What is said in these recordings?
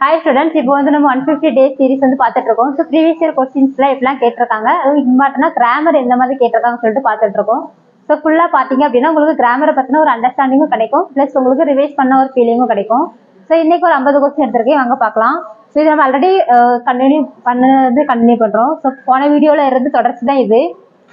Hi students இப்போ வந்து நம்ம ஒன் ஃபிஃப்டி டேஸ் சீரிஸ் வந்து பார்த்துட்டு இருக்கோம் ஸோ ப்ரீவியஸ் இயர் கொஸ்டின்ஸ்லாம் எப்படிலாம் கேட்டிருக்காங்க. அதுவும் இம்பார்ட்டனா கிராமர் எந்த மாதிரி கேட்டிருக்காங்கன்னு சொல்லிட்டு பார்த்துட்டு இருக்கோம் ஸோ ஃபுல்லாக பார்த்தீங்க அப்படின்னா உங்களுக்கு கிராமரை பற்றின ஒரு அண்டர்ஸ்டாண்டிங்கும் கிடைக்கும். ப்ளஸ் உங்களுக்கு ரிவைஸ் பண்ண ஒரு ஃபீலிங்கும் கிடைக்கும். ஸோ இன்னைக்கு ஒரு ஐம்பது கொஸ்டின் எடுத்திருக்கேன். வாங்க பார்க்கலாம். ஸோ இது நம்ம ஆல்ரெடி கண்டினியூ பண்ணது கண்டினியூ பண்ணுறோம் ஸோ போன வீடியோவில் இருந்து தொடர்ச்சி தான் இது.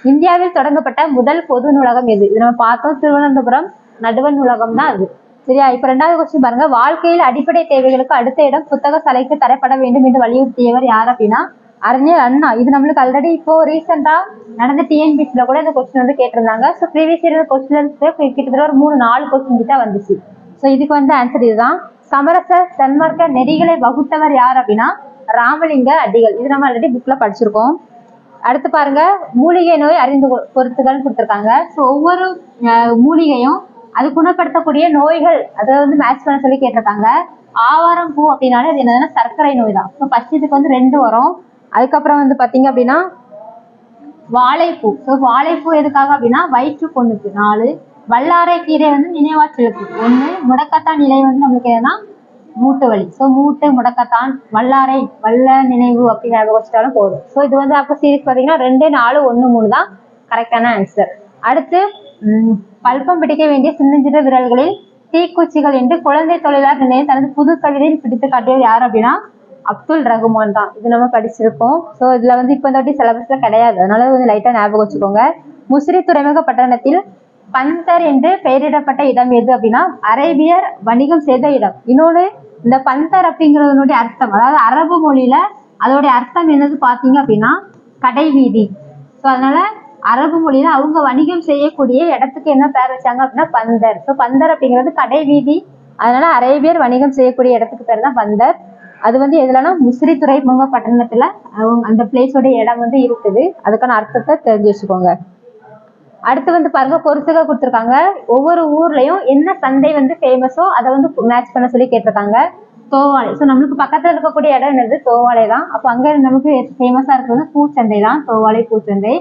இந்தியாவில் தொடங்கப்பட்ட முதல் பொது நூலகம் எது? இது நம்ம பார்த்தோம். திருவனந்தபுரம் நடுவன் நூலகம் தான் அது. சரியா? இப்ப ரெண்டாவது கொஸ்டின் பாருங்க. வாழ்க்கையில் அடிப்படை தேவைகளுக்கு அடுத்த இடம் புத்தக சாலைக்கு தரப்பட வேண்டும் என்று வலியுறுத்தியவர் யார் அப்படின்னா அறிஞர் அண்ணா. இது நம்மளுக்கு ஆல்ரெடி இப்போ ரீசெண்டா நடந்த டிஎன்பிசில கூட இந்த கொஸ்டின் வந்து கேட்டிருந்தாங்க. ஸோ ப்ரீவியஸ் இயர் கொஸ்டின் கிட்டத்தட்ட ஒரு மூணு நாலு கொஸ்டின் கிட்ட வந்துச்சு. ஸோ இதுக்கு வந்து ஆன்சர் இதுதான். சமரச சன்மார்க்க நெறிகளை வகுத்தவர் யார் அப்படின்னா ராமலிங்க அடிகள். இது நம்ம ஆல்ரெடி புக்ல படிச்சிருக்கோம். அடுத்து பாருங்க. மூலிகை நோய் அறிந்து பொருத்துகள் கொடுத்துருக்காங்க. ஸோ ஒவ்வொரு மூலிகையும் அது குணப்படுத்தக்கூடிய நோய்கள் அதை வந்து மேட்ச் பண்ண சொல்லி கேட்டிருக்காங்க. ஆவாரம் பூ அப்படின்னாலே அது என்னதுன்னா சர்க்கரை நோய் தான் ஸோ ஃபர்ஸ்ட் இதுக்கு வந்து ரெண்டு வரும். அதுக்கப்புறம் வந்து பார்த்தீங்க அப்படின்னா வாழைப்பூ. ஸோ வாழைப்பூ எதுக்காக அப்படின்னா வயிற்று பொண்ணுக்கு நாலு வல்லாரை கீரை வந்து நினைவாற்றலுக்கு ஒன்று முடக்கத்தான் நிலை வந்து நம்மளுக்கு என்னன்னா மூட்டு வலி. ஸோ மூட்டு முடக்கத்தான் வல்லாரை வல்ல நினைவு அப்படின்னு வச்சுட்டாலும் போதும். ஸோ இது வந்து அப்போ சீரிஸ் பார்த்தீங்கன்னா ரெண்டு நாலு ஒன்று மூணு தான் கரெக்டான ஆன்சர் அடுத்து பல்பம் பிடிக்க வேண்டிய சின்ன விரல்களில் தீக்குச்சிகள் என்று குழந்தை தொழிலாளர் நிலையம் தனது புது கவிதையில் பிடித்து காட்டியவர் யார் அப்படின்னா அப்துல் ரகுமான் தான். இது நம்ம படிச்சிருக்கோம். ஸோ இதுல வந்து இப்போ இந்த வாட்டி சிலபஸ்ல கிடையாது. அதனால கொஞ்சம் லைட்டா ஞாபகம் வச்சுக்கோங்க. முசிறி துறைமுக பட்டணத்தில் பந்தர் என்று பெயரிடப்பட்ட இடம் எது அப்படின்னா அரேபியர் வணிகம் செய்த இடம். இன்னொன்று இந்த பந்தர் அப்படிங்கிறதுனுடைய அர்த்தம் அதாவது அரபு மொழியில அதோடைய அர்த்தம் என்னது பார்த்தீங்க அப்படின்னா கடைவீதி. ஸோ அதனால அரபு மொழியில அவங்க வணிகம் செய்யக்கூடிய இடத்துக்கு என்ன பேர் வச்சாங்க அப்படின்னா பந்தர். ஸோ பந்தர் அப்படிங்கிறது கடைவீதி அதனால அரேபியர் வணிகம் செய்யக்கூடிய இடத்துக்கு பேர் தான் பந்தர். அது வந்து எதுலன்னா முசிறி துறைமுக பட்டணத்துல அவங்க அந்த பிளேஸோட இடம் வந்து இருக்குது. அதுக்கான அர்த்தத்தை தெரிஞ்சு வச்சுக்கோங்க. அடுத்து வந்து பாருங்க பொருத்துக கொடுத்துருக்காங்க. ஒவ்வொரு ஊர்லயும் என்ன சந்தை வந்து ஃபேமஸோ அதை வந்து மேட்ச் பண்ண சொல்லி கேட்டிருக்காங்க. தோவாலை. ஸோ நம்மளுக்கு பக்கத்துல இருக்கக்கூடிய இடம் என்னது? தோவாலை தான். அப்போ அங்க நமக்கு ஃபேமஸா இருக்கிறது பூச்சந்தை தான். தோவாலை பூச்சந்தை.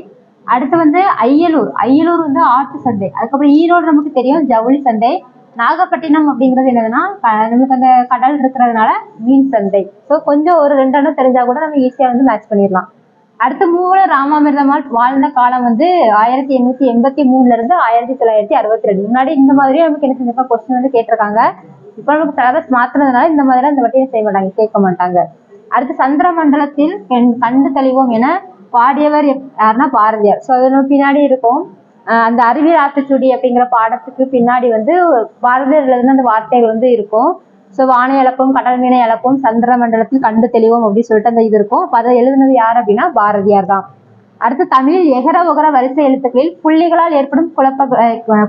அடுத்து வந்து அய்யலூர் அய்யலூர் வந்து ஆட்டு சந்தை அதுக்கப்புறம் ஈரோடு நமக்கு தெரியும் ஜவுளி சந்தை நாகப்பட்டினம் அப்படிங்கிறது என்னதுன்னா நமக்கு அந்த கடல் இருக்கிறதுனால மீன் சந்தை ஸோ கொஞ்சம் ஒரு ரெண்டு இடம் தெரிஞ்சா கூட நம்ம ஈஸியா வந்து மேட்ச் பண்ணிடலாம். அடுத்து மூல ராமாமிர்தமால் வாழ்ந்த காலம் வந்து ஆயிரத்தி எண்ணூத்தி எண்பத்தி மூணுல இருந்து ஆயிரத்தி தொள்ளாயிரத்தி அறுபத்தி ரெண்டு முன்னாடி இந்த மாதிரியே நமக்கு என்ன செஞ்சிருக்கா கொஸ்டின் வந்து கேட்டிருக்காங்க. இப்போ நமக்கு சிலபஸ் மாத்துறதுனால இந்த மாதிரி இந்த வாட்டி செய்ய மாட்டாங்க கேட்க மாட்டாங்க. அடுத்து சந்திர மண்டலத்தில் கண்- கண்டு தெளிவோம் என பாடியவர் எப்- யாருன்னா பாரதியார். ஸோ அது பின்னாடி இருக்கும். அந்த அறிவியல் ஆத்திச்சூடி அப்படிங்கிற பாடத்துக்கு பின்னாடி வந்து பாரதியார் எழுதின அந்த வார்த்தைகள் வந்து இருக்கும். ஸோ வானை இழப்பும் கடல் மீனை இழப்பும் சந்திர மண்டலத்தில் கண்டு தெளிவோம் அப்படின்னு சொல்லிட்டு அந்த இது இருக்கும். அதை எழுதுனது யார் அப்படின்னா பாரதியார் தான். அடுத்து தமிழில் எகர ஒகர வரிசை எழுத்துக்களில் புள்ளிகளால் ஏற்படும் குழப்ப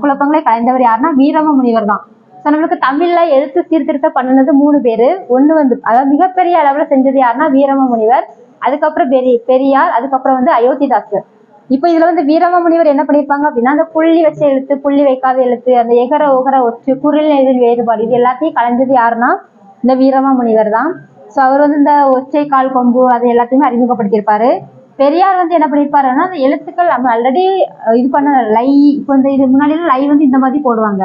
குழப்பங்களை கலைந்தவர் யாருன்னா வீரம முனிவர் தான். ஸோ நம்மளுக்கு தமிழ்ல எழுத்து சீர்திருத்தம் பண்ணினது மூணு பேரு. ஒண்ணு வந்து அதாவது மிகப்பெரிய அளவுல செஞ்சது யாருன்னா வீரம முனிவர். அதுக்கப்புறம் பெரிய பெரியார் அதுக்கப்புறம் வந்து அயோத்திதாசர் இப்போ இதுல வந்து வீரம முனிவர் என்ன பண்ணிருப்பாங்க அப்படின்னா அந்த புள்ளி வச்ச எழுத்து புள்ளி வைக்காத எழுத்து அந்த எகர ஒகர ஒற்று குரல் எதில் வேறுபாடு இது எல்லாத்தையும் கலைஞ்சது யாருன்னா இந்த வீரம முனிவர் தான். ஸோ அவர் வந்து இந்த ஒற்றை கால் கொம்பு அது எல்லாத்தையுமே அறிமுகப்படுத்தியிருப்பாரு. பெரியார் வந்து என்ன பண்ணிருப்பாருன்னா அந்த எழுத்துக்கள் நம்ம ஆல்ரெடி இது பண்ண லை இப்போ இந்த இது முன்னாடி லை வந்து இந்த மாதிரி போடுவாங்க.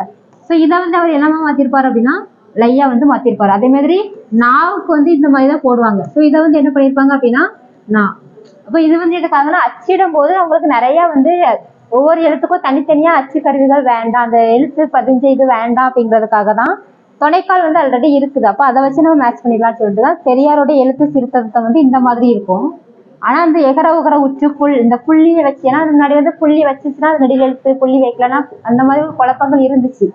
ஸோ இதை வந்து அவர் என்னமா மாத்திருப்பாரு அப்படின்னா லையா வந்து மாத்திருப்பாரு. அதே மாதிரி நாவுக்கு வந்து இந்த மாதிரி தான் போடுவாங்க. ஸோ இதை வந்து என்ன பண்ணிருப்பாங்க அப்படின்னா நா. அப்போ இது வந்து எதுக்காகனா அச்சிடும் போது அவங்களுக்கு நிறைய வந்து ஒவ்வொரு எழுத்துக்கும் தனித்தனியா அச்சு கருவிகள் வேண்டாம். அந்த எழுத்து பதிஞ்ச இது வேண்டாம் அப்படிங்கிறதுக்காக தான் துணைக்கால் வந்து ஆல்ரெடி இருக்குது. அப்போ அதை வச்சு நம்ம மேட்ச் பண்ணிடலாம்னு சொல்லிட்டு தான் பெரியாரோட எழுத்து சீர்திருத்தம் வந்து இந்த மாதிரி இருக்கும். ஆனா அந்த எகர உகர உச்சு புல் இந்த புள்ளியை வச்சு ஏன்னா முன்னாடி வந்து புள்ளி வச்சுச்சுன்னா அது நெடில் எழுத்து புள்ளி வைக்கலன்னா அந்த மாதிரி குழப்பங்கள் இருந்துச்சு.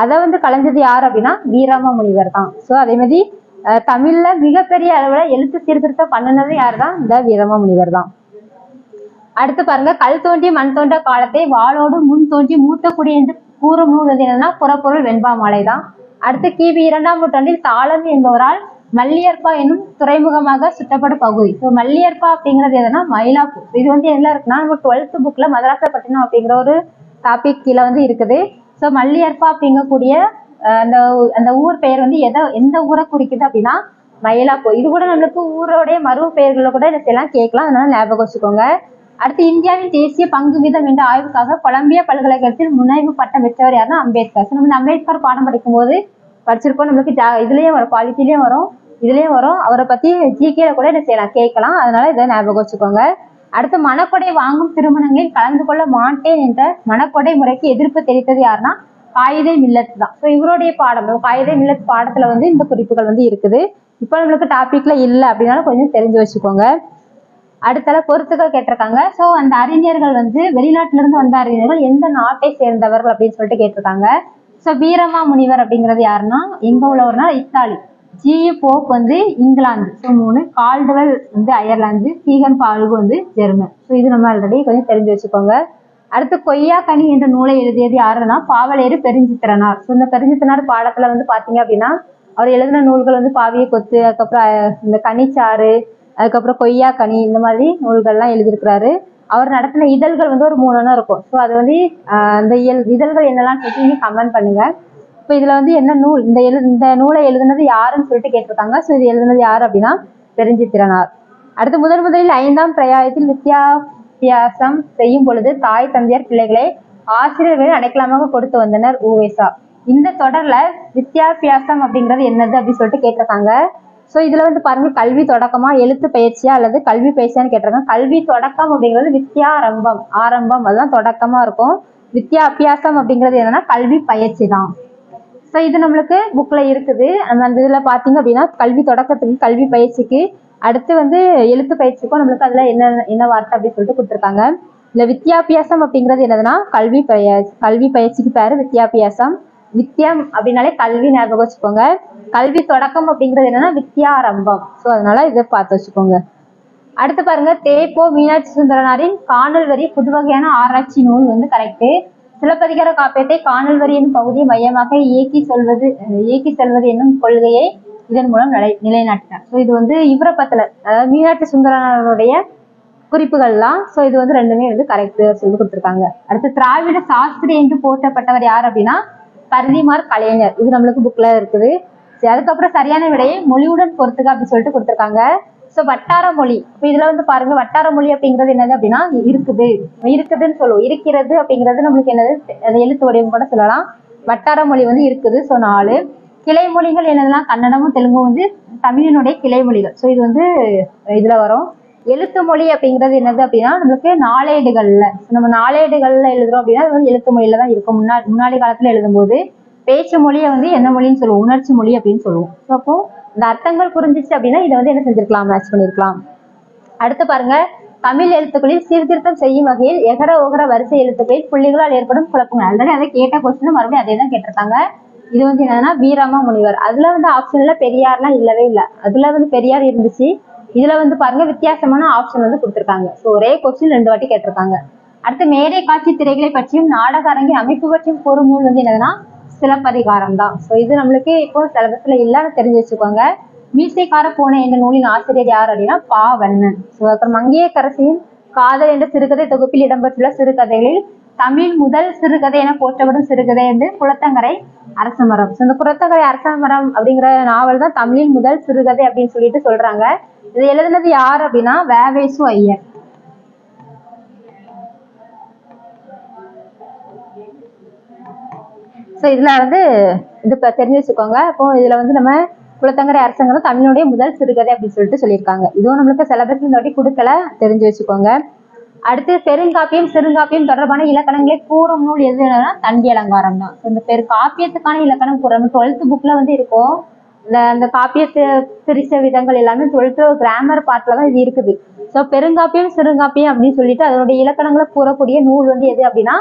அதை வந்து கலைஞ்சது யார் அப்படின்னா வீராம முனிவர் தான். ஸோ அதே மாதிரி தமிழ்ல மிகப்பெரிய அளவுல எழுத்து சீர்திருத்தம் பண்ணுனது யார் தான் இந்த வீரம முனிவர் தான். அடுத்து பாருங்க கல் தோன்றி மண் தோன்ற காலத்தை வாளோடு முன் தோன்றி மூத்த குடி என்று கூறும் நூல் வந்து என்னன்னா புறப்பொருள் வெண்பா மாலை தான். அடுத்து கிபி இரண்டாம் நூற்றாண்டில் தாளம் என்பவரால் மல்லியற்பா என்னும் துறைமுகமாக சுட்டப்படும் பகுதி. ஸோ மல்லியற்பா அப்படிங்கிறது எதுனா மயிலாப்பூர். இது வந்து என்ன இருக்குன்னா நம்ம டுவெல்த் புக்ல மதராசப்பட்டினம் அப்படிங்கிற ஒரு டாபிக் கீழே வந்து இருக்குது. ஸோ மல்லியற்பா அப்படிங்கக்கூடிய அந்த ஊ- அந்த ஊர் பெயர் வந்து எதை எந்த ஊரை குறிக்குது அப்படின்னா மயிலாப்பூர். இது கூட நம்மளுக்கு ஊரோடைய மறு பெயர்களை கூட இதெல்லாம் கேட்கலாம். அதனால ஞாபகம் வச்சுக்கோங்க. அடுத்து இந்தியாவின் தேசிய பங்கு வீதம் என்ற ஆய்வுக்காக கொலம்பியா பல்கலைக்கழகத்தில் முனைவு பட்டம் பெற்றவர் யாருன்னா அம்பேத்கர். ஸோ நம்ம அம்பேத்கர் பாடம் படிக்கும்போது படிச்சிருப்போம். நம்மளுக்கு ஜா- இதுலயும் வரும் குவாலிட்டிலயும் வரும் இதுலயே வரும். அவரை பத்தி ஜிகேல கூட என்ன செய்யலாம் கேட்கலாம். அதனால இதை ஞாபகம் வச்சுக்கோங்க. அடுத்து மணக்கொடை வாங்கும் திருமணங்களில் கலந்து கொள்ள மாட்டேன் என்ற மணக்கொடை முறைக்கு எதிர்ப்பு தெரிவித்தது யாருன்னா காயிதே மில்லத் தான். ஸோ இவருடைய பாடம் காயிதே மில்லத் பாடத்துல வந்து இந்த குறிப்புகள் வந்து இருக்குது. இப்போ நம்மளுக்கு டாபிக்ல இல்லை அப்படின்னாலும் கொஞ்சம் தெரிஞ்சு வச்சுக்கோங்க. அடுத்தால பொறுத்துக்கள் கேட்டிருக்காங்க. ஸோ அந்த அறிஞர்கள் வந்து வெளிநாட்டுல இருந்து வந்த அறிஞர்கள் எந்த நாட்டை சேர்ந்தவர்கள் அப்படின்னு சொல்லிட்டு கேட்டிருக்காங்க. ஸோ வீரமா முனிவர் அப்படிங்கிறது யாருன்னா எங்க உள்ளவர்னா இத்தாலி. ஜி போப் வந்து இங்கிலாந்து. ஸோ மூணு கால்டுவெல் வந்து அயர்லாந்து சீகன் பால்கு வந்து ஜெர்மன். ஸோ இது நம்ம ஆல்ரெடி கொஞ்சம் தெரிஞ்சு வச்சுக்கோங்க. அடுத்து கொய்யா கனி என்ற நூலை எழுதியது யாருன்னா பாவலேறு பெருஞ்சித்திரனார். ஸோ இந்த பெருஞ்சித்திரனார் பாடத்துல வந்து பாத்தீங்க அப்படின்னா அவர் எழுதின நூல்கள் வந்து பாவிய கொத்து அதுக்கப்புறம் இந்த கனிச்சாறு அதுக்கப்புறம் கொய்யா கனி இந்த மாதிரி நூல்கள்லாம் எழுதியிருக்கிறாரு. அவர் நடத்தின இதழ்கள் வந்து ஒரு மூணுன்னு இருக்கும். ஸோ அது வந்து அந்த இதழ்கள் என்னெல்லாம் கேட்டு நீங்க கமெண்ட் பண்ணுங்க. இப்போ இதில் வந்து என்ன நூல்? இந்த எழு இந்த நூலை எழுதுனது யாருன்னு சொல்லிட்டு கேட்டிருக்காங்க. ஸோ இது எழுதுனது யார் அப்படின்னா பெருஞ்சித்திரனார் அடுத்து முதன் முதலில் ஐந்தாம் பிரயாயத்தில் வித்தியாபியாசம் செய்யும் பொழுது தாய் தந்தையர் பிள்ளைகளை ஆசிரியர்கள் அடைக்கலமாக கொடுத்து வந்தனர் ஊவேசா. இந்த தொடர்ல வித்தியாபியாசம் அப்படிங்கிறது என்னது அப்படின்னு சொல்லிட்டு கேட்டிருக்காங்க. ஸோ இதுல வந்து பாருங்க கல்வி தொடக்கமா எழுத்து பயிற்சியா அல்லது கல்வி பயிற்சியான்னு கேட்டிருக்காங்க. கல்வி தொடக்கம் அப்படிங்கிறது வித்யாரம்பம் ஆரம்பம் அதுதான் தொடக்கமா இருக்கும். வித்யாபியாசம் அப்படிங்கிறது என்னன்னா கல்வி பயிற்சி தான். ஸோ இது நம்மளுக்கு புக்கில் இருக்குது. அந்த அந்த இதில் பார்த்தீங்க அப்படின்னா கல்வி தொடக்கத்துக்கு கல்வி பயிற்சிக்கு அடுத்து வந்து எழுத்து பயிற்சிக்கும் நம்மளுக்கு அதில் என்ன என்ன வார்த்தை அப்படின்னு சொல்லிட்டு கொடுத்துருக்காங்க. இந்த வித்யாபியாசம் அப்படிங்கிறது என்னதுன்னா கல்வி பய கல்வி பயிற்சிக்கு பேர் வித்தியாபியாசம். வித்தியம் அப்படின்னாலே கல்வி ஞாபகம் வச்சுக்கோங்க. கல்வி தொடக்கம் அப்படிங்கிறது என்னன்னா வித்யாரம்பம் ஸோ அதனால இதை பார்த்து வச்சுக்கோங்க. அடுத்து பாருங்க தேப்போ மீனாட்சி சுந்தரனாரின் காணல் வரி புதுவகையான ஆராய்ச்சி நூல் வந்து கரெக்டு சிலப்பதிகார காப்பியத்தை காணல் வரி என்னும் பகுதியை மையமாக இயக்கி சொல்வது இயக்கி செல்வது என்னும் கொள்கையை இதன் மூலம் நிலை நிலைநாட்டினார். ஸோ இது வந்து இவரை அதாவது மீனாட்சி சுந்தரனுடைய குறிப்புகள்லாம் ஸோ இது வந்து ரெண்டுமே வந்து கரெக்ட் சொல்லி கொடுத்துருக்காங்க. அடுத்து திராவிட சாஸ்திரி என்று போற்றப்பட்டவர் யார் அப்படின்னா பரிதிமார் கலைஞர். இது நம்மளுக்கு புக்ல இருக்குது. அதுக்கப்புறம் சரியான விடையை மொழியுடன் பொறுத்துக்க அப்படின்னு சொல்லிட்டு கொடுத்துருக்காங்க. ஸோ வட்டார மொழி. இப்போ இதுல வந்து பாருங்க வட்டார மொழி அப்படிங்கிறது என்னது அப்படின்னா இருக்குது. இருக்குதுன்னு சொல்லுவோம். இருக்கிறது அப்படிங்கிறது நம்மளுக்கு என்னது? எழுத்து வடிவம் கூட சொல்லலாம். வட்டார மொழி வந்து இருக்குது. ஸோ நாலு. கிளை மொழிகள் என்னதுன்னா கன்னடமும் தெலுங்கும் வந்து தமிழினுடைய கிளை மொழிகள். ஸோ இது வந்து இதுல வரும். எழுத்து மொழி அப்படிங்கிறது என்னது அப்படின்னா நம்மளுக்கு நாளேடுகள்ல. நம்ம நாளேடுகள்ல எழுதுறோம் அப்படின்னா அது வந்து எழுத்து மொழியில தான் இருக்கும். முன்னாடி முன்னாடி காலத்துல எழுதும்போது பேச்சு மொழியை வந்து என்ன மொழின்னு சொல்லுவோம்? உணர்ச்சி மொழி அப்படின்னு சொல்லுவோம். ஸோ அப்போ இந்த அர்த்தங்கள் புரிஞ்சிச்சு அப்படின்னா இதை வந்து என்ன செஞ்சிருக்கலாம்? மேட்ச் பண்ணிருக்கலாம். அடுத்து பாருங்க. தமிழ் எழுத்துக்களில் சீர்திருத்தம் செய்யும் வகையில் எகர ஓகர வரிசை எழுத்துக்களில் புள்ளிகளால் ஏற்படும் குழப்பங்கள். ஆல்ரெடி அதை கேட்ட கொஸ்டின் மறுபடியும் அதே தான் கேட்டிருக்காங்க. இது வந்து என்னன்னா வீரமா முனிவர். அதுல வந்து ஆப்ஷன்ல பெரியார்லாம் இல்லவே இல்லை. அதுல வந்து பெரியார் இருந்துச்சு. இதுல வந்து பாருங்க வித்தியாசமான ஆப்ஷன் வந்து கொடுத்துருக்காங்க. ஸோ ஒரே கொஸ்டின் ரெண்டு வாட்டி கேட்டிருக்காங்க. அடுத்து மேடை காட்சி திரைகளை பற்றியும் நாடக அரங்கின் அமைப்பு பற்றியும் கூறும் நூல் வந்து என்னதுன்னா சிலப்பதிகாரம் தான் ஸோ இது நம்மளுக்கு இப்போ சிலபஸ்ல இல்லைன்னு தெரிஞ்சு வச்சுக்கோங்க. மீசைக்கார போன என்ற நூலின் ஆசிரியர் யார் அப்படின்னா பாவண்ணன். ஸோ அப்புறம் மங்கையக்கரசியின் காதல் என்ற சிறுகதை தொகுப்பில் இடம்பெற்றுள்ள சிறுகதைகளில் தமிழ் முதல் சிறுகதை என போற்றப்படும் சிறுகதை வந்து குளத்தங்கரை அரசமரம். ஸோ இந்த குளத்தங்கரை அரசமரம் அப்படிங்கிற நாவல் தான் தமிழின் முதல் சிறுகதை அப்படின்னு சொல்லிட்டு சொல்றாங்க. இது எழுதுனது யார் அப்படின்னா வேவேசு ஐயர். ஸோ இதுல வந்து இது தெரிஞ்சு வச்சுக்கோங்க. இப்போ இதில் வந்து நம்ம குலத்தங்கரை அரசாங்கம் தமிழுடைய முதல் சிறுகதை அப்படின்னு சொல்லிட்டு சொல்லியிருக்காங்க. இதுவும் நம்மளுக்கு சிலபஸ் இந்த வாட்டி கொடுக்கல தெரிஞ்சு வச்சுக்கோங்க. அடுத்து பெருங்காப்பியம் சிறுங்காப்பியம் தொடர்பான இலக்கணங்களே கூறும் நூல் எது என்னன்னா தண்டி அலங்காரம் தான். ஸோ இந்த பெரு காப்பியத்துக்கான இலக்கணம் கூறும். டுவெல்த் புக்ல வந்து இருக்கும். இந்த அந்த காப்பியத்தை பிரிச்ச விதங்கள் எல்லாமே டுவெல்த் கிராமர் பார்ட்ல தான் இது இருக்குது. ஸோ பெருங்காப்பியம் சிறுங்காப்பியம் அப்படின்னு சொல்லிட்டு அதனுடைய இலக்கணங்களை கூறக்கூடிய நூல் வந்து எது அப்படின்னா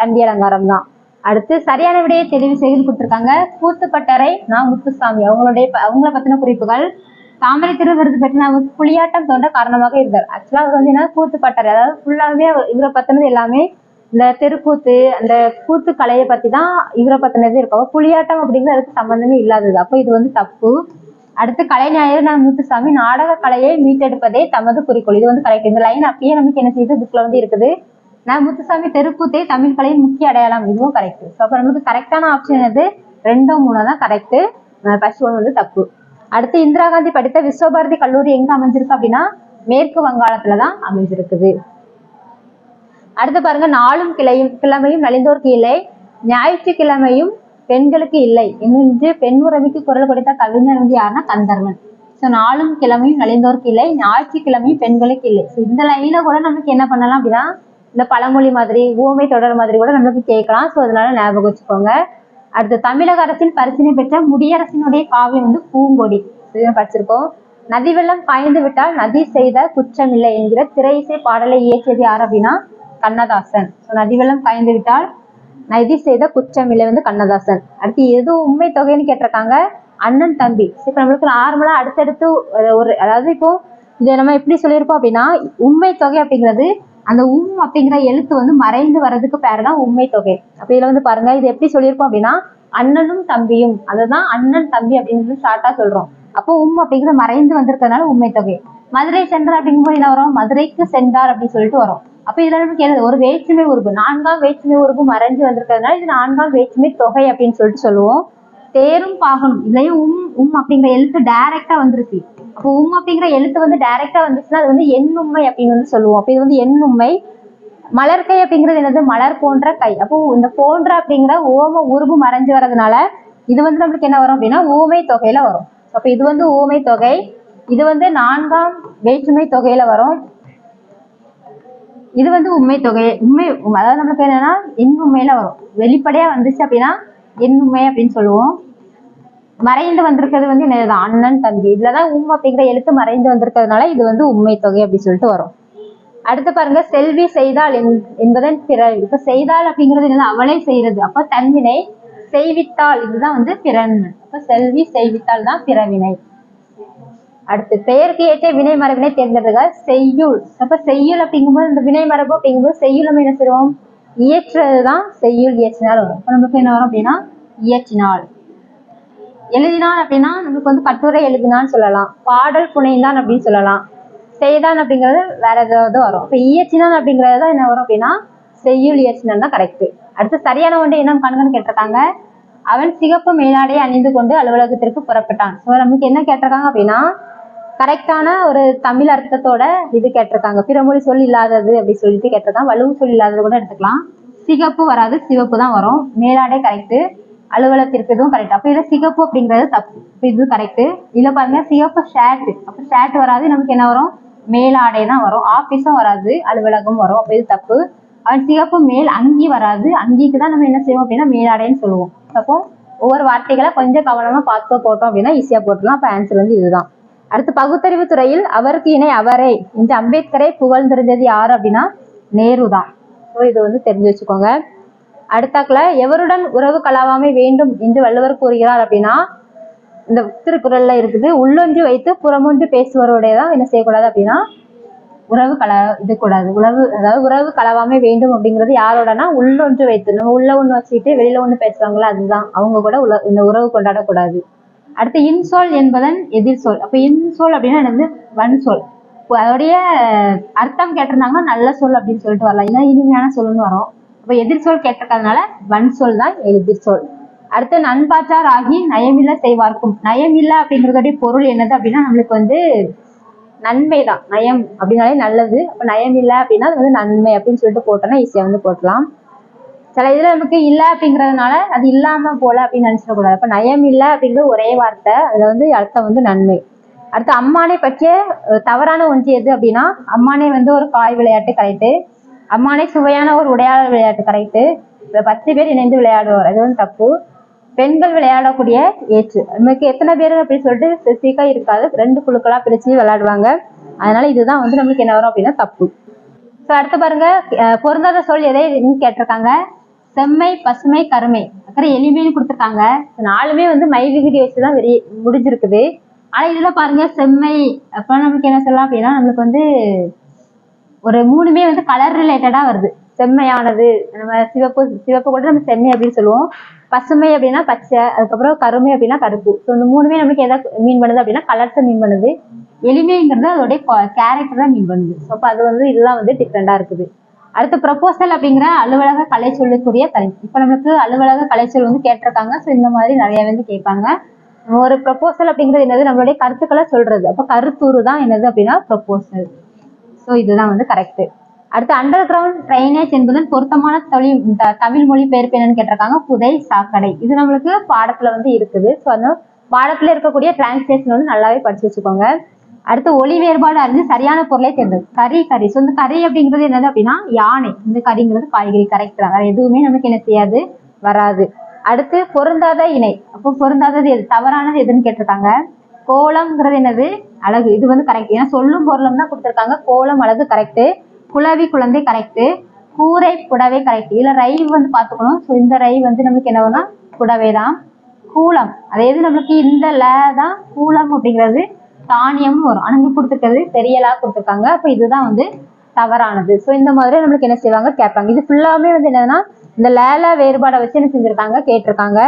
தண்டி அலங்காரம் தான். அடுத்து சரியான விடையை தெரிவு செய்து கொடுத்துருக்காங்க. கூத்துப்பட்டறை நான் முத்துசாமி. அவங்களுடைய ப- அவங்கள பத்தின குறிப்புகள். தாமரை திரு விருது பெற்ற புலியாட்டம் தோன்ற காரணமாக இருந்தார் ஆக்சுவலா அவர் வந்து என்ன கூத்துப்பட்டறை அதாவது ஃபுல்லாவே இவரை பத்தினது எல்லாமே இந்த தெருக்கூத்து அந்த கூத்து கலையை பத்தி தான் இவரை பத்தினது இருக்கும். புலியாட்டம் அப்படிங்கிறதுக்கு சம்பந்தமே இல்லாதது. அப்போ இது வந்து தப்பு. அடுத்து கலைஞாயிறு நான் முத்துசாமி நாடக கலையை மீட்டெடுப்பதே தமது குறிக்கோள். இது வந்து கரெக்ட் இந்த லைன் அப்பயே நமக்கு என்ன செய்யுது? புக்ல வந்து இருக்குது. நான் முத்துசாமி தெருக்கூத்தே தமிழ் கலையின் முக்கிய அடையாளம். இதுவும் கரெக்ட் ஸோ அப்போ நம்மளுக்கு கரெக்டான ஆப்ஷன் எது ரெண்டோ மூணோ தான் கரெக்ட் ஃபர்ஸ்ட் ஒன் வந்து தப்பு. அடுத்து இந்திரா காந்தி படித்த விஸ்வபாரதி கல்லூரி எங்க அமைஞ்சிருக்கு அப்படின்னா மேற்கு வங்காளத்துல தான் அமைஞ்சிருக்குது. அடுத்து பாருங்க நாளும் கிளையும் கிழமையும் நலிந்தோருக்கு இல்லை. ஞாயிற்றுக்கிழமையும் பெண்களுக்கு இல்லை. என்று பெண் உறவிக்கு குரல் கொடுத்த கவிஞர் வந்து யாருன்னா கந்தர்வன். ஸோ நாளும் கிழமையும் நலிந்தோருக்கு இல்லை. ஞாயிற்றுக்கிழமையும் பெண்களுக்கு இல்லை. ஸோ இந்த லைனில் கூட நமக்கு என்ன பண்ணலாம் அப்படின்னா இந்த பழமொழி மாதிரி ஊமை தொடர் மாதிரி கூட நம்மளுக்கு கேட்கலாம். ஸோ அதனால ஞாபகம் வச்சுக்கோங்க. அடுத்து தமிழக அரசின் பரிசினை பெற்ற முடியரசினுடைய காவியம் வந்து பூங்கொடி. இது படிச்சிருக்கோம். நதி வெள்ளம் பாய்ந்து விட்டால் நதி செய்த குற்றமில்லை என்கிற திரையிசை பாடலை இயற்றியது யார் அப்படின்னா கண்ணதாசன். ஸோ நதி வெள்ளம் பாய்ந்து விட்டால் நதி செய்த குற்றமில்லை வந்து கண்ணதாசன். அடுத்து எது உண்மை தொகைன்னு கேட்டிருக்காங்க? அண்ணன் தம்பி. இப்போ நம்மளுக்கு நார்மலா அடுத்தடுத்து ஒரு- ஒரு அதாவது இப்போ இதை நம்ம எப்படி சொல்லியிருப்போம் அப்படின்னா உண்மை தொகை அப்படிங்கிறது அந்த உம் அப்படிங்கிற எழுத்து வந்து மறைந்து வர்றதுக்கு பேர் தான் உண்மை தொகை. அப்ப இதுல வந்து பாருங்க இது எப்படி சொல்லியிருப்போம் அப்படின்னா அண்ணனும் தம்பியும் அதுதான் அண்ணன் தம்பி அப்படின்னு ஷார்ட்டா சொல்றோம். அப்போ உம் அப்படிங்கிறது மறைந்து வந்திருக்கிறதுனால உண்மை தொகை. மதுரை சென்றார் அப்படிங்கும்போது என்ன வரும்? மதுரைக்கு சென்றார் அப்படின்னு சொல்லிட்டு வரும். அப்ப இதுல நமக்கு என்னது ஒரு வேற்றுமை உறுப்பு நான்காம் வேற்றுமை உறுப்பு மறைஞ்சு வந்திருக்கிறதுனால இது நான்காம் வேற்றுமை தொகை அப்படின்னு சொல்லிட்டு சொல்லுவோம். தேரும் பாகனும் இதுலயும் உம் உம் அப்படிங்கிற எழுத்து டைரக்டா வந்திருக்கு. அப்போ அப்படிங்கிற எழுத்து வந்து டைரக்டா வந்துச்சுன்னா அது வந்து எண்ணுண்மை அப்படின்னு வந்து சொல்லுவோம். அப்ப இது வந்து எண்ணுண்மை மலர்கை அப்படிங்கிறது என்னது? மலர் போன்ற கை. அப்போ இந்த போன்ற அப்படிங்கிற ஓம உருவு மறைஞ்சு வர்றதுனால இது வந்து நம்மளுக்கு என்ன வரும் அப்படின்னா ஊமை தொகையில வரும். அப்ப இது வந்து ஊமை தொகை. இது வந்து நான்காம் வேற்றுமை தொகையில வரும். இது வந்து உண்மை தொகை. உண்மை அதாவது நம்மளுக்கு என்னன்னா எண் உண்மையில வரும். வெளிப்படையா வந்துச்சு அப்படின்னா எண் உண்மை அப்படின்னு சொல்லுவோம். மறைந்து வந்திருக்கிறது வந்து என்னது அண்ணன் தம்பி. இதுலதான் உம் அப்படிங்கிற எழுத்து மறைந்து வந்திருக்கிறதுனால இது வந்து உண்மை தொகை அப்படின்னு சொல்லிட்டு வரும். அடுத்து பாருங்க செல்வி செய்தால் என்- என்பதன் பிறர் இப்ப செய்தால் அப்படிங்கிறது என்னது? அவளே செய்யறது. அப்ப தன்வினை செய்வித்தாள் இதுதான் வந்து பிறன். அப்ப செல்வி செய்வித்தாள் தான் பிறவினை. அடுத்து பெயருக்கு ஏற்ற வினை மரபினை தேர்ந்தெடுக்க செய்யுள். அப்ப செய்யுள் அப்படிங்கும்போது இந்த வினை மரபு அப்படிங்கும்போது செய்யுள் நம்ம என்ன செய்வோம்? இயற்றுறதுதான் செய்யுள் இயற்றினால் வரும். இப்ப நம்மளுக்கு என்ன வரும் அப்படின்னா? இயற்றினாள் எழுதினான் அப்படின்னா நமக்கு வந்து கட்டுரை எழுதினான்னு சொல்லலாம். பாடல் புனைந்தான் அப்படின்னு சொல்லலாம். செய்தான் அப்படிங்கிறது வேற ஏதாவது வரும். இப்ப இயற்றினான் அப்படிங்கிறது தான் என்ன வரும் அப்படின்னா செய்யுள் இயற்றினான் தான் கரெக்ட் அடுத்து சரியான ஒன்று என்ன கண்கன்னு கேட்டிருக்காங்க. அவன் சிகப்பு மேலாடையை அணிந்து கொண்டு அலுவலகத்திற்கு புறப்பட்டான். ஸோ நமக்கு என்ன கேட்டிருக்காங்க அப்படின்னா கரெக்டான ஒரு தமிழ் அர்த்தத்தோட இது கேட்டிருக்காங்க. பிறமொழி சொல் இல்லாதது அப்படின்னு சொல்லிட்டு கேட்டிருக்காங்க. வலுவு சொல் இல்லாதது கூட எடுத்துக்கலாம். சிகப்பு வராது சிவப்பு தான் வரும். மேலாடை கரெக்ட் அலுவலகத்திற்கு இதுவும் கரெக்ட் அப்ப இதுல சிகப்பு அப்படிங்கிறது தப்பு. இது கரெக்ட் இதுல பாருங்க சிகப்பு ஷர்ட் அப்ப ஷர்ட் வராது நமக்கு என்ன வரும்? மேலாடை தான் வரும். ஆபீஸும் வராது அலுவலகம் வரும். அப்ப இது தப்பு. அவன் சிகப்பு மேல் அங்கி வராது. அங்கிக்கு தான் நம்ம என்ன செய்வோம் அப்படின்னா மேலாடைன்னு சொல்லுவோம். அப்போ ஒவ்வொரு வார்த்தைகளை கொஞ்சம் கவனமா பார்த்து போட்டோம் அப்படின்னா ஈஸியா போட்டுலாம் அப்ப ஆன்சர் வந்து இதுதான். அடுத்து பகுத்தறிவு துறையில் அவருக்கு இணை அவரை. இந்த அம்பேத்கரை புகழ்ந்திருந்தது யார் அப்படின்னா நேரு தான். ஸோ இது வந்து தெரிஞ்சு வச்சுக்கோங்க. அடுத்தாக்குல எவருடன் உறவு கலவாமை வேண்டும் என்று வள்ளுவர் கூறுகிறார் அப்படின்னா இந்த திருக்குறள்ல இருக்குது உள்ளொன்று வைத்து புறமொன்று பேசுவருடைய தான் என்ன செய்யக்கூடாது அப்படின்னா உறவு கல இது கூடாது உறவு அதாவது உறவு கலவாமை வேண்டும் அப்படிங்கிறது யாரோடனா உள்ளொன்று வைத்து நம்ம உள்ள ஒண்ணு வச்சுக்கிட்டு வெளியில ஒண்ணு பேசுவாங்களா அதுதான். அவங்க கூட உல இந்த உறவு கொண்டாடக்கூடாது. அடுத்து இன்சொல் என்பதன் எதிர்சொல். அப்ப இன்சொல் அப்படின்னா என்னது? வன்சொல். இப்போ அதோடைய அர்த்தம் கேட்டிருந்தாங்கன்னா நல்ல சொல் அப்படின்னு சொல்லிட்டு வரலாம். இல்லை இனிமையான சொல்லுன்னு வரும். இப்போ எதிர்சொல் கேட்டிருக்கிறதுனால வன்சொல் தான் எதிர்சொல் அடுத்து நண்பாச்சார் ஆகி நயமில்ல செய்வார்க்கும். நயமில்ல அப்படிங்கிறதுடைய பொருள் என்னது அப்படின்னா நம்மளுக்கு வந்து நன்மை தான். நயம் அப்படின்னாலே நல்லது. அப்ப நயம் இல்லை அப்படின்னா அது வந்து நன்மை அப்படின்னு சொல்லிட்டு போட்டோம்னா ஈஸியா வந்து போட்டலாம். சில இதுல நமக்கு இல்ல அப்படிங்கறதுனால அது இல்லாம போல அப்படின்னு நினைச்சிடக்கூடாது அப்ப நயம் இல்ல அப்படிங்கிறது ஒரே வார்த்தை. அதுல வந்து அர்த்தம் வந்து நன்மை. அடுத்து அம்மானை பற்றிய தவறான ஒன்று எது அப்படின்னா அம்மானே வந்து ஒரு காய் விளையாட்டு கரெக்டு அம்மானே சுவையான ஒரு உடையாள விளையாட்டு கரெக்டு பத்து பேர் இணைந்து விளையாடுவார். அது வந்து தப்பு. பெண்கள் விளையாடக்கூடிய ஏற்று. நமக்கு எத்தனை பேர் அப்படின்னு சொல்லிட்டு ஸ்பெசிஃபிக்கா இருக்காது. ரெண்டு குழுக்களா பிரிச்சு விளையாடுவாங்க. அதனால இதுதான் வந்து நம்மளுக்கு என்ன வரும் அப்படின்னா தப்பு. ஸோ அடுத்து பாருங்க. பொருந்தாத சொல் எதை கேட்டிருக்காங்க. செம்மை பசுமை கருமை. அக்கறை எளிமைன்னு கொடுத்துருக்காங்க. நாலுமே வந்து மை விகுதி வச்சு தான் வெறி முடிஞ்சிருக்குது. ஆனால் இதில் பாருங்க. செம்மை. அப்போ நமக்கு என்ன சொல்லலாம் அப்படின்னா நம்மளுக்கு வந்து ஒரு மூணுமே வந்து கலர் ரிலேட்டடா வருது. செம்மையானது நம்ம சிவப்பு சிவப்பு கூட நம்ம செம்மை அப்படின்னு சொல்லுவோம். பசுமை அப்படின்னா பச்சை அதுக்கப்புறம் கருமை அப்படின்னா கருப்பு. ஸோ இந்த மூணுமே நமக்கு எதை மீன் பண்ணுது அப்படின்னா கலர்ஸை மீன் பண்ணுது. எளிமைங்கிறது அதோடைய கேரக்டர் தான் மீன் பண்ணுது. ஸோ அப்போ அது வந்து இதுதான் வந்து டிஃப்ரெண்டா இருக்குது. அடுத்து ப்ரப்போசல் அப்படிங்கிற அலுவலக கலை சொல்லுக்குரிய தலைப்பு இப்போ நம்மளுக்கு அலுவலக கலைச்சொல் வந்து கேட்டிருக்காங்க. ஸோ இந்த மாதிரி நிறைய வந்து கேட்பாங்க. ஒரு ப்ரொபோசல் அப்படிங்கிறது என்னது? நம்மளுடைய கருத்துக்களை சொல்றது. அப்போ கருத்துரு தான் என்னது அப்படின்னா ப்ரொபோசல் ஸோ இதுதான் வந்து கரெக்ட் அடுத்து அண்டர் கிரவுண்ட் ட்ரைனேஜ் என்பதன் பொருத்தமான தொழில் த- தமிழ் மொழி பெயர்ப்பு என்னன்னு கேட்டிருக்காங்க. புதை சாக்கடை. இது நம்மளுக்கு பாடத்துல வந்து இருக்குது. ஸோ அந்த பாடத்துல இருக்கக்கூடிய டிரான்ஸ்லேஷன் வந்து நல்லாவே படிச்சு வச்சுக்கோங்க. அடுத்து ஒளி வேறுபாடு அறிஞ்சு சரியான பொருளை தேர்ந்தது கறி கறி. ஸோ இந்த கறி அப்படிங்கிறது என்னது அப்படின்னா யானை. இந்த கறிங்கிறது காய்கறி கரெக்ட் தான் வேற எதுவுமே நமக்கு என்ன செய்யாது வராது. அடுத்து பொருந்தாத இணை. அப்போ பொருந்தாதது எது? தவறானது எதுன்னு கேட்டிருக்காங்க. கோலம்ங்கிறது என்னது? அழகு. இது வந்து கரெக்ட் ஏன்னா சொல்லும் பொருளும் தான் கொடுத்துருக்காங்க. கோலம் அழகு கரெக்டு குளவி குழந்தை கரெக்டு கூரை புடவை கரெக்ட் இதுல ரை வந்து பார்த்துக்கணும். ஸோ இந்த ரை வந்து நமக்கு என்ன வரும்னா புடவை தான். கூலம். அதாவது நம்மளுக்கு? இந்த ல தான் கூலம் அப்படிங்கிறது தானியமும் வரும். அணங்கு கொடுத்துருக்கிறது பெரியலா கொடுத்துருக்காங்க. அப்போ இதுதான் வந்து தவறானது. ஸோ இந்த மாதிரி நம்மளுக்கு என்ன செய்வாங்க? கேட்பாங்க. இது ஃபுல்லாமே வந்து என்னன்னா இந்த லேல வேறுபாடை வச்சு என்ன செஞ்சிருக்காங்க? கேட்டிருக்காங்க.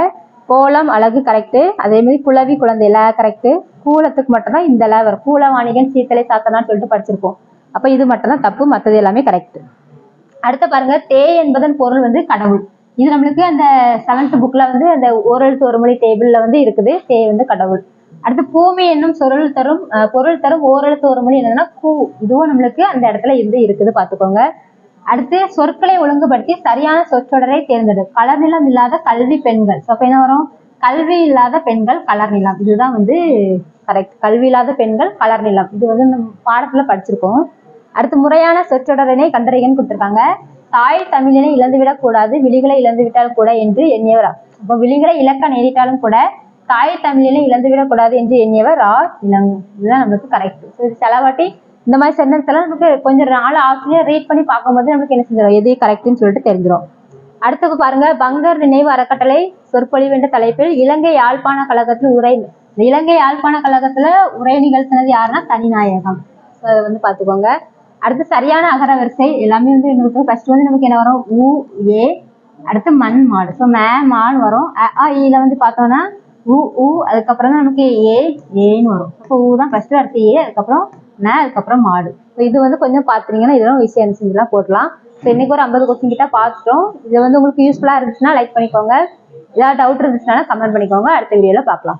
கோலம் அழகு கரெக்டு அதே மாதிரி குளவி குழந்தை எல்லாம் கரெக்டு கூலத்துக்கு மட்டும்தான் இந்த ல வரும். கூல வாணிகன் சீத்தலை சாத்தனான்னு சொல்லிட்டு படிச்சிருப்போம். அப்போ இது மட்டும்தான் தப்பு மற்றது எல்லாமே கரெக்ட் அடுத்து பாருங்க தே என்பதன் பொருள் வந்து கடவுள். இது நம்மளுக்கு அந்த செவன்த் புக்ல வந்து அந்த ஓரெழுத்து ஒரு மொழி டேபிள்ல வந்து இருக்குது. தே வந்து கடவுள். அடுத்து பூமி என்னும் சொருள் தரும் பொருள் தரும் ஓரெழுத்து ஒரு மொழி என்னன்னா கூ. இதுவும் நம்மளுக்கு அந்த இடத்துல இருந்து இருக்குது பாத்துக்கோங்க அடுத்து சொற்களை ஒழுங்குபடுத்தி சரியான சொற்றொடரை தேர்ந்தெடு. கலர் நிலம் இல்லாத கல்வி பெண்கள். ஸோ என்ன வரும்? கல்வி இல்லாத பெண்கள் கலர் நிலம். இதுதான் வந்து கரெக்ட் கல்வி இல்லாத பெண்கள் கலர் நிலம். இது வந்து நம்ம பாடத்துல படிச்சிருக்கோம். அடுத்து முறையான சொற்றொடரினை கண்டறியன்னு கொடுத்துருக்காங்க. தாய் தமிழினை இழந்துவிடக் கூடாது விழிகளை இழந்து விட்டால் கூட என்று எண்ணியவர் அப்போ விழிகளை இழக்க நேரிட்டாலும் கூட தாய் தமிழினை இழந்துவிடக் கூடாது என்று எண்ணியவர் ஆ. இளங் இதுதான் நம்மளுக்கு கரெக்ட் செலவாட்டி இது இந்த மாதிரி சென்டென்ஸ் எல்லாம் நமக்கு கொஞ்சம் நாள் ஆசிரியர் ரீட் பண்ணி பார்க்கும்போது நமக்கு என்ன செஞ்சிடும் எது கரெக்ட்னு சொல்லிட்டு தெரிஞ்சிடும் அடுத்தது பாருங்க பங்கர் நினைவு அறக்கட்டளை சொற்பொழிவு என்ற தலைப்பில் இலங்கை யாழ்ப்பாண கழகத்தில் உரை. இலங்கை யாழ்ப்பாண கழகத்துல உரை நிகழ்த்தினது யாருன்னா தனிநாயகம். அதை வந்து பார்த்துக்கோங்க. அடுத்து சரியான அகர வரிசை எல்லாமே வந்து என்ன ஃபர்ஸ்ட் வந்து நமக்கு என்ன வரும்? உ ஏ அடுத்து மண் மாடு. ஸோ மே மாடு வரும். அ, ஆ ஈல வந்து பார்த்தோம்னா உ உ அதுக்கப்புறம் தான் நமக்கு ஏ ஏன்னு வரும். இப்போ ஊ தான் ஃபர்ஸ்ட் அடுத்து ஏ அதுக்கப்புறம் மே அதுக்கப்புறம் மாடு. இது வந்து கொஞ்சம் பார்த்துட்டீங்கன்னா இதெல்லாம் விஷயம் செஞ்சுலாம் போடலாம். ஸோ இன்னைக்கு ஒரு ஐம்பது கொஸ்டின் கிட்ட பார்த்துட்டோம் இது வந்து உங்களுக்கு யூஸ்ஃபுல்லாக இருந்துச்சுன்னா லைக் பண்ணிக்கோங்க. ஏதாவது டவுட் இருந்துச்சுன்னா கமெண்ட் பண்ணிக்கோங்க. அடுத்த வீடியோவில் பார்க்கலாம்